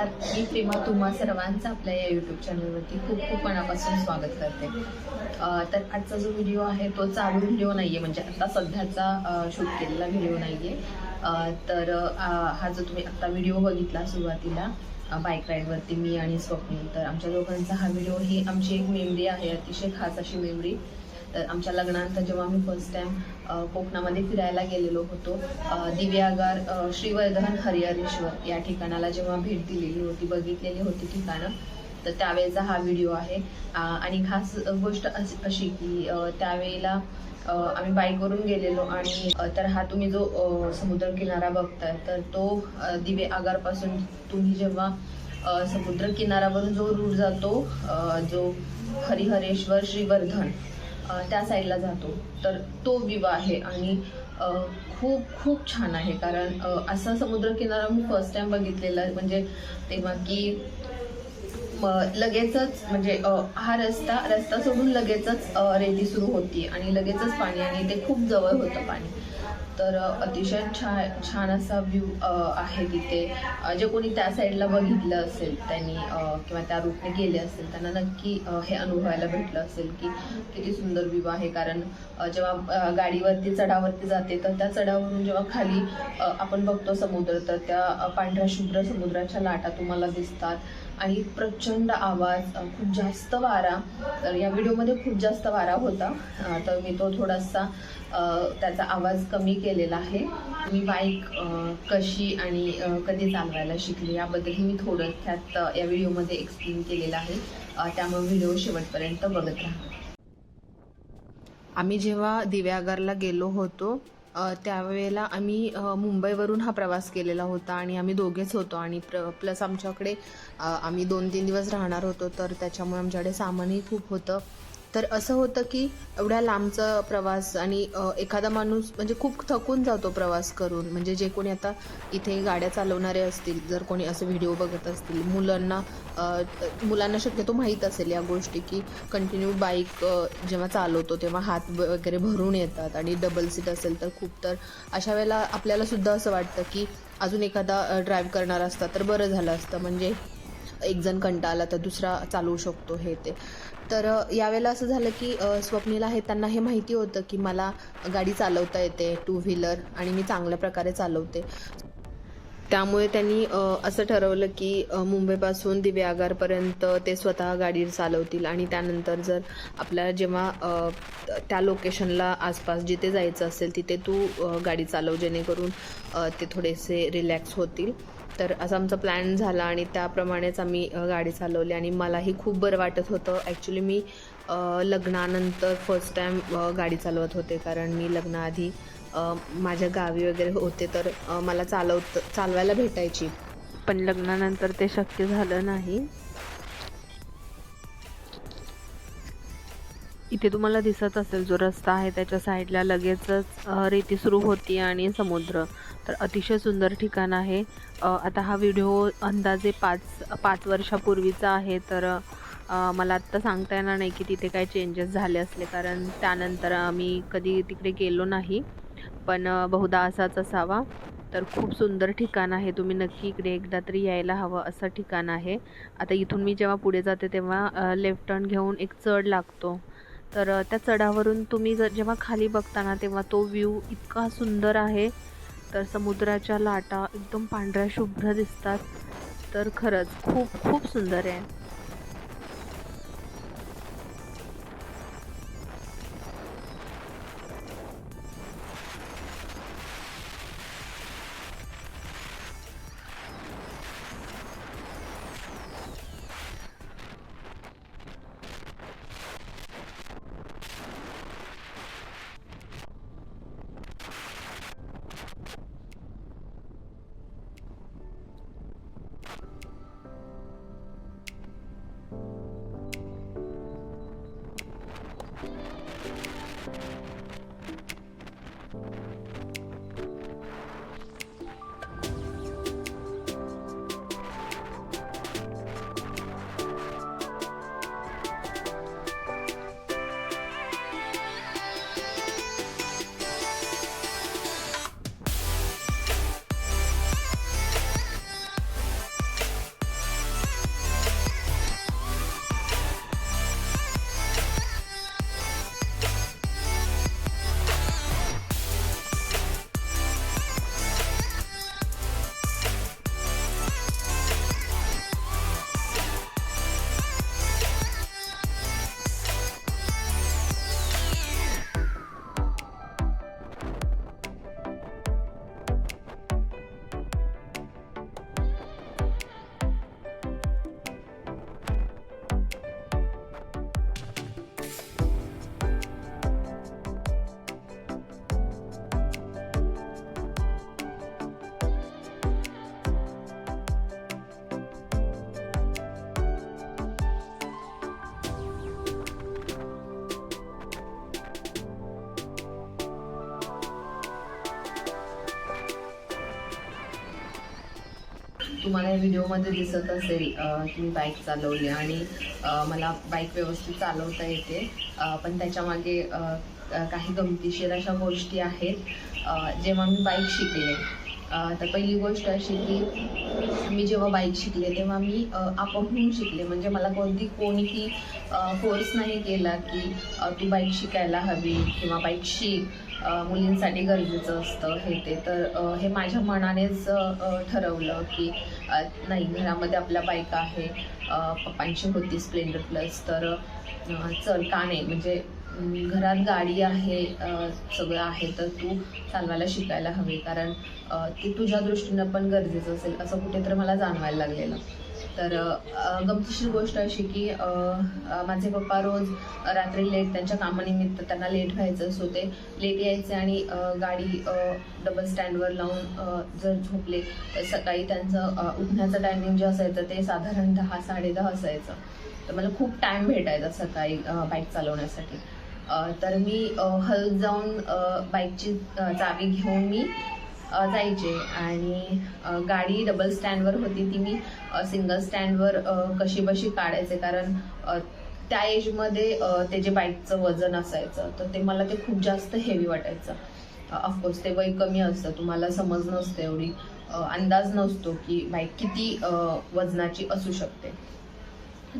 नमस्कार. मी प्रेमा तुम्हा सर्वांचं आपल्या या यूट्यूब चॅनलवरती खूप खूप मनापासून स्वागत करते. तर आजचा जो व्हिडिओ आहे तो चालू व्हिडिओ नाही आहे म्हणजे आता सध्याचा शूट केलेला व्हिडिओ नाही आहे तर हा जो तुम्ही आत्ता व्हिडिओ बघितला सुरुवातीला बाईक राईडवरती मी आणि स्वप्नील तर आमच्या दोघांचा हा व्हिडिओ ही आमची एक मेमरी आहे. अतिशय खास अशी मेमरी तर आमच्या लग्नानंतर जेव्हा आम्ही फर्स्ट टाइम कोकणामध्ये फिरायला गेलेलो होतो दिव्यागार श्रीवर्धन हरिहरेश्वर या ठिकाणाला जेव्हा भेट दिलेली होती बघितलेली होती ठिकाणं तर त्यावेळेचा हा व्हिडिओ आहे. आणि खास गोष्ट अशी अशी की त्यावेळेला आम्ही बाईकवरून गेलेलो आणि तर हा तुम्ही जो समुद्र किनारा बघताय तर तो दिवे आगारपासून तुम्ही जेव्हा समुद्र किनाऱ्यावरून जो रूट जातो जो हरिहरेश्वर श्रीवर्धन त्या साईडला जातो. तर तो व्ह्यू आहे आणि खूप खूप छान आहे. कारण असा समुद्रकिनारा मी फर्स्ट टाइम बघितलेला म्हणजे तेव्हा की लगेचच म्हणजे हा रस्ता रस्ता सोडून लगेचच रेती सुरू होती आणि लगेचच पाणी आणि ते खूप जवळ होतं पाणी. तर अतिशय छान छान असा व्ह्यू आहे तिथे. जे कोणी त्या साईडला बघितलं असेल त्यांनी किंवा त्या रूटने गेले असेल त्यांना नक्की हे अनुभवायला भेटलं असेल की किती सुंदर व्ह्यू आहे. कारण जेव्हा गाडीवरती चढावरती जाते तर त्या चढावरून जेव्हा खाली आपण बघतो समुद्र तर त्या पांढऱ्या शुभ्र समुद्राच्या लाटा तुम्हाला दिसतात. आणि प्रचंड आवाज खूप जास्त वारा. तर या व्हिडिओमध्ये खूप जास्त वारा होता. तर मी तो थोडासा त्याचा आवाज कमी केलेला आहे. मी बाईक कशी आणि कधी चालवायला शिकली याबद्दलही मी थोडक्यात या व्हिडिओमध्ये एक्सप्लेन केलेलं आहे. त्यामुळे व्हिडिओ शेवटपर्यंत बघत राहा. आम्ही जेव्हा दिव्यागरला गेलो होतो त्यावेळेला आम्ही मुंबईवरून हा प्रवास केलेला होता आणि आम्ही दोघेच होतो आणि प्र प्लस आमच्याकडे आम्ही दोन तीन दिवस राहणार होतो तर त्याच्यामुळे आमच्याकडे सामानही खूप होतं. तर असं होतं की एवढ्या लांबचा प्रवास आणि एखादा माणूस म्हणजे खूप थकून जातो प्रवास करून. म्हणजे जे कोणी आता इथे गाड्या चालवणारे असतील जर कोणी असे व्हिडिओ बघत असतील मुलांना मुलांना शक्यतो माहीत असेल या गोष्टी की कंटिन्यू बाईक जेव्हा चालवतो तेव्हा हात वगैरे भरून येतात आणि डबल सीट असेल तर खूप. तर अशा वेळेला आपल्यालासुद्धा असं वाटतं की अजून एखादा ड्राईव्ह करणार असता तर बरं झालं असतं. म्हणजे एक जण कंटाळला तर दुसरा चालवू शकतो हे ते. तर यावेळेला असं झालं की स्वप्नीला हे आहे त्यांना हे माहिती होतं की मला गाडी चालवता येते टू व्हीलर आणि मी चांगल्या प्रकारे चालवते. त्यामुळे त्यांनी असं ठरवलं की मुंबईपासून मुंबईपासून दिव्यागारपर्यंत ते स्वतः गाडी चालवतील आणि त्यानंतर जर आपल्याला जेव्हा त्या लोकेशनला आसपास जिथे जायचं असेल तिथे तू गाडी चालव जेणेकरून ते थोडेसे रिलॅक्स होतील. तर असा आमचा प्लॅन झाला आणि त्याप्रमाणेच आम्ही गाडी चालवली आणि मलाही खूप बरं वाटत होतं. ॲक्च्युली मी लग्नानंतर फर्स्ट टाईम गाडी चालवत होते कारण मी लग्नाआधी माझ्या गावी वगैरे होते तर मला चालवत चालवायला भेटायची. पण लग्नानंतर ते शक्य झालं नाही. इथे तुम्हाला दिसत असेल जो रस्ता आहे त्याच्या साईडला लगेचच रेती सुरू होती आणि समुद्र. तर अतिशय सुंदर ठिकाण आहे. आता हा व्हिडिओ अंदाजे पाच पाच वर्षापूर्वीचा आहे तर मला आत्ता सांगता येणार नाही की तिथे काय चेंजेस झाले असले कारण त्यानंतर आम्ही कधी तिकडे गेलो नाही. पण बहुधा असाच असावा. तर खूप सुंदर ठिकाण आहे. तुम्ही नक्की इकडे एकदा तरी यायला हवं असं ठिकाण आहे. आता इथून मी जेव्हा पुढे जाते तेव्हा लेफ्ट टर्न घेऊन एक चढ लागतो. तर त्या चढावरून तुम्ही जर जेव्हा खाली बघताना तेव्हा तो व्ह्यू इतका सुंदर आहे. तर समुद्राच्या लाटा एकदम पांढऱ्या शुभ्र दिसतात. तर खरंच खूप खूप सुंदर आहे. तुम्हाला या व्हिडिओमध्ये दिसत असेल की मी बाईक चालवली आणि मला बाईक व्यवस्थित चालवता येते. पण त्याच्यामागे काही गमतीशीर अशा गोष्टी आहेत. जेव्हा मी बाईक शिकले तर पहिली गोष्ट अशी की मी जेव्हा बाईक शिकले तेव्हा मी आपापहून शिकले. म्हणजे मला कोणती कोणीही फोर्स नाही केला की तू बाईक शिकायला हवी किंवा बाईक शिक. मुलींसाठी गरजेचं असतं हे ते. तर हे माझ्या मनानेच ठरवलं की नाही घरामध्ये आपल्या बायका आहे पप्पांची होती स्प्लेंडर प्लस तर अ, चल का नाही? म्हणजे घरात गाडी आहे सगळं आहे तर तू चालवायला शिकायला हवी कारण ते तुझ्या दृष्टीनं पण गरजेचं असेल असं कुठेतरी मला जाणवायला लागलेलं. तर गमतीशीर गोष्ट अशी की माझे पप्पा रोज रात्री लेट त्यांच्या कामानिमित्त त्यांना लेट व्हायचं. सो ते लेट यायचे आणि गाडी डबल स्टँडवर लावून जर झोपले तर सकाळी त्यांचं उठण्याचं टायमिंग जे असायचं ते साधारण दहा साडेदहा असायचं. तर मला खूप टाईम भेटायचा सकाळी बाईक चालवण्यासाठी. तर मी हळद जाऊन बाईकची चावी घेऊन मी जायचे. आणि गाडी डबल स्टँडवर होती. ती मी सिंगल स्टँडवर कशी बशी काढायचे. कारण त्या एजमध्ये ते जे बाईकचं वजन असायचं तर ते मला ते खूप जास्त हेवी वाटायचं. ऑफकोर्स ते वय कमी असतं. तुम्हाला समज नसते एवढी. अंदाज नसतो की बाईक किती वजनाची असू शकते.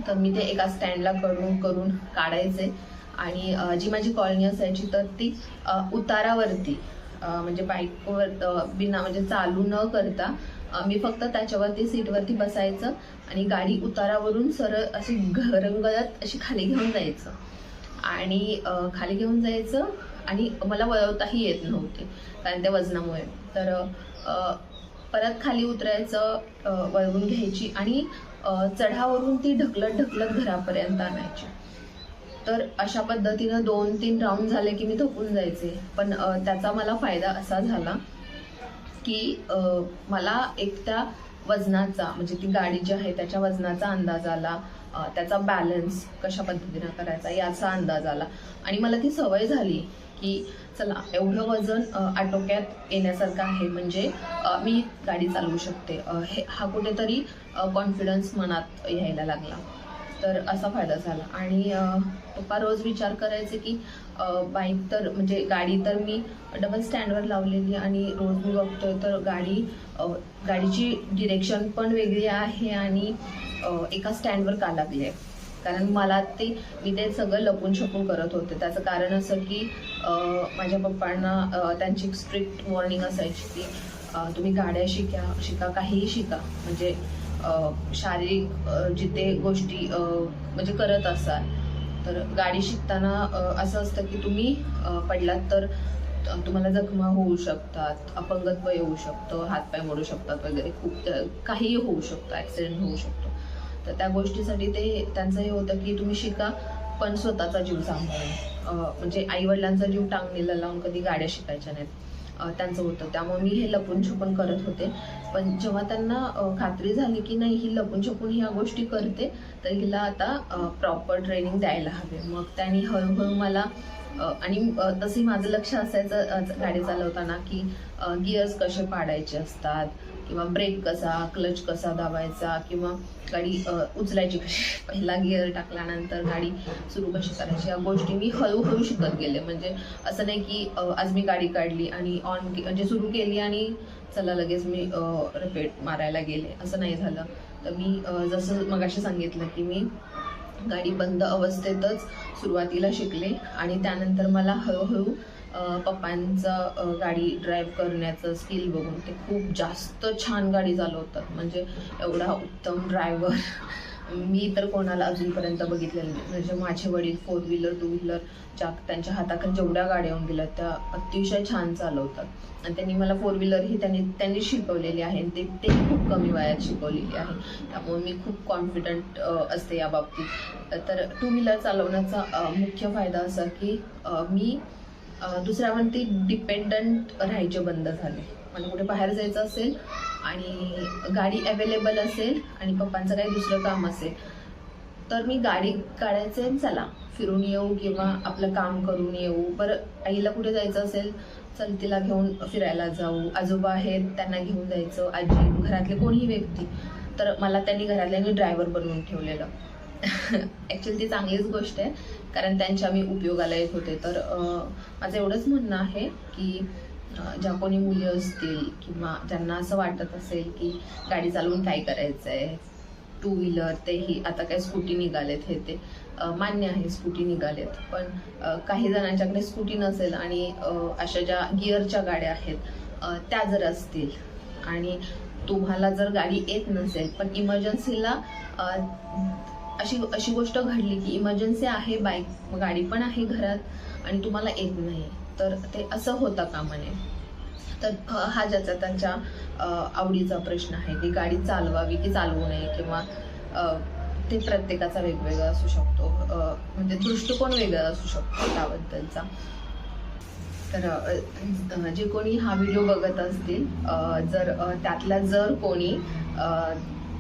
तर मी ते एका स्टँडला करून करून काढायचे. आणि जी माझी कॉलनी असायची तर ती उतारावरती म्हणजे बाईकवर बिना म्हणजे चालू न करता मी फक्त त्याच्यावरती सीटवरती बसायचं आणि गाडी उतारावरून सरळ अशी घरंगळत अशी खाली घेऊन जायचं. आणि खाली घेऊन जायचं आणि मला वळवताही येत नव्हते कारण त्या वजनामुळे. तर परत खाली उतरायचं वळवून घ्यायची आणि चढावरून ती ढकलत ढकलत घरापर्यंत आणायची. तर अशा पद्धतीनं दोन तीन राऊंड झाले की मी थकून जायचे. पण त्याचा मला फायदा असा झाला की मला एक त्या वजनाचा म्हणजे ती गाडी जी आहे त्याच्या वजनाचा अंदाज आला त्याचा बॅलन्स कशा पद्धतीनं करायचा याचा अंदाज आला. आणि मला ती सवय झाली की चला एवढं वजन आटोक्यात येण्यासारखं आहे म्हणजे मी गाडी चालवू शकते. हे हा कुठेतरी कॉन्फिडन्स मनात यायला लागला. तर असा फायदा झाला. आणि पप्पा रोज विचार करायचे की बाईक तर म्हणजे गाडी तर मी डबल स्टँडवर लावलेली आणि रोज मी बघतोय तर गाडी गाडीची डिरेक्शन पण वेगळी आहे आणि एका स्टँडवर का लागली आहे? कारण मला ते मी ते सगळं लपून छपून करत होते. त्याचं कारण असं की माझ्या पप्पांना त्यांची एक स्ट्रिक्ट वॉर्निंग असायची की तुम्ही गाड्या शिका शिका काहीही शिका. म्हणजे शारीरिक जिथे गोष्टी म्हणजे करत असाल तर गाडी शिकताना असं असतं की तुम्ही पडलात तर तुम्हाला जखमा होऊ शकतात अपंगत्व येऊ शकतं हातपाय मोडू शकतात वगैरे खूप त- काहीही होऊ शकतं ॲक्सिडेंट होऊ शकतो. तर त्या गोष्टीसाठी ते त्यांचं हे होतं की तुम्ही शिका पण स्वतःचा जीव सांभाळून. म्हणजे आईवडिलांचा जीव टांगणीला लावून कधी गाड्या शिकायच्या नाहीत. त्यांचं होतं. त्यामुळे मी हे लपून छपून करत होते. पण जेव्हा त्यांना खात्री झाली की नाही ही लपून छपून ह्या गोष्टी करते तर हिला आता प्रॉपर ट्रेनिंग द्यायला हवे. मग त्यांनी हळूहळू मला आणि तसंही माझं लक्ष असायचं गाडी चालवताना की गिअर्स कसे पाडायचे असतात किंवा ब्रेक कसा क्लच कसा दाबायचा किंवा गाडी उचलायची कशी पहिला गिअर टाकल्यानंतर गाडी सुरू कशी करायची या गोष्टी मी हळूहळू शिकत गेले. म्हणजे असं नाही की आज मी गाडी काढली आणि ऑन म्हणजे सुरू केली आणि चला लगेच मी रिपेट मारायला गेले. असं नाही झालं. तर मी जसं मगाशी सांगितलं की मी गाडी बंद अवस्थेतच सुरुवातीला शिकले आणि त्यानंतर मला हळूहळू पप्पांचं गाडी ड्राईव्ह करण्याचं स्किल बघून ते खूप जास्त छान गाडी चालवतात. म्हणजे एवढा उत्तम ड्रायव्हर मी तर कोणाला अजूनपर्यंत बघितलेलं नाही. म्हणजे माझे वडील फोर व्हीलर टू व्हीलर ज्या त्यांच्या हाताखाली जेवढ्या गाड्या येऊन गेल्या त्या अतिशय छान चालवतात. आणि त्यांनी मला फोर व्हीलर ही त्यांनी त्यांनी शिकवलेली आहे. ते ते खूप कमी वयात शिकवलेली आहे. त्यामुळे मी खूप कॉन्फिडंट असते या बाबतीत. तर टू व्हीलर चालवण्याचा मुख्य फायदा असा की मी दुसऱ्यावरती डिपेंडंट राहायचे बंद झाले. मला कुठे बाहेर जायचं असेल आणि गाडी अवेलेबल असेल आणि पप्पांचं काही दुसरं काम असेल तर मी गाडी काढायचे चला फिरून येऊ किंवा आपलं काम करून येऊ. बरं आईला कुठे जायचं असेल चल तिला घेऊन फिरायला जाऊ. आजोबा आहेत त्यांना घेऊन जायचं. आजी घरातले कोणीही व्यक्ती. तर मला त्यांनी घरातल्यांनी ड्रायव्हर बनवून ठेवलेलं. ॲक्च्युली ती चांगलीच गोष्ट आहे. कारण त्यांच्या मी उपयोगाला येत होते. तर माझं एवढंच म्हणणं आहे की ज्या कोणी मुली असतील किंवा ज्यांना असं वाटत असेल की गाडी चालवून काय करायचं आहे टू व्हीलर तेही आता काय स्कूटी निघालेत हे ते मान्य आहे स्कूटी निघालेत. पण काही जणांच्याकडे स्कूटी नसेल आणि अशा ज्या गिअरच्या गाड्या आहेत त्या जर असतील आणि तुम्हाला जर गाडी येत नसेल पण इमर्जन्सीला अशी अशी गोष्ट घडली की इमर्जन्सी आहे बाईक गाडी पण आहे घरात आणि तुम्हाला येत नाही तर ते असं होतं कामा नये तर हा ज्याचा त्यांच्या आवडीचा प्रश्न आहे की गाडी चालवावी की चालवू नये किंवा ते प्रत्येकाचा वेगवेगळा असू शकतो. म्हणजे दृष्टिकोन वेगळा असू शकतो त्याबद्दलचा. तर जे कोणी हा व्हिडिओ बघत असतील जर त्यातला जर कोणी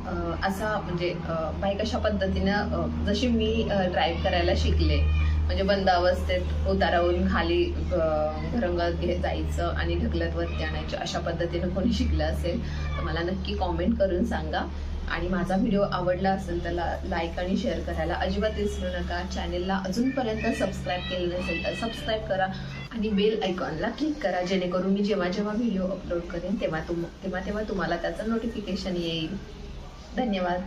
असा म्हणजे बाईक अशा पद्धतीनं जशी मी ड्राईव्ह करायला शिकले म्हणजे बंद अवस्थेत उतारावरून खाली घरंगत घे जायचं आणि ढकलत वरती आणायचं अशा पद्धतीनं कोणी शिकलं असेल तर मला नक्की कॉमेंट करून सांगा. आणि माझा व्हिडिओ आवडला असेल त्याला लाईक आणि शेअर करायला अजिबात विसरू नका. चॅनेलला अजूनपर्यंत सबस्क्राईब केलं नसेल तर सबस्क्राईब करा. आणि बेल आयकॉनला क्लिक करा जेणेकरून मी जेव्हा जेव्हा व्हिडिओ अपलोड करेन तेव्हा तुम तेव्हा तेव्हा तुम्हाला त्याचं नोटिफिकेशन येईल. 那你们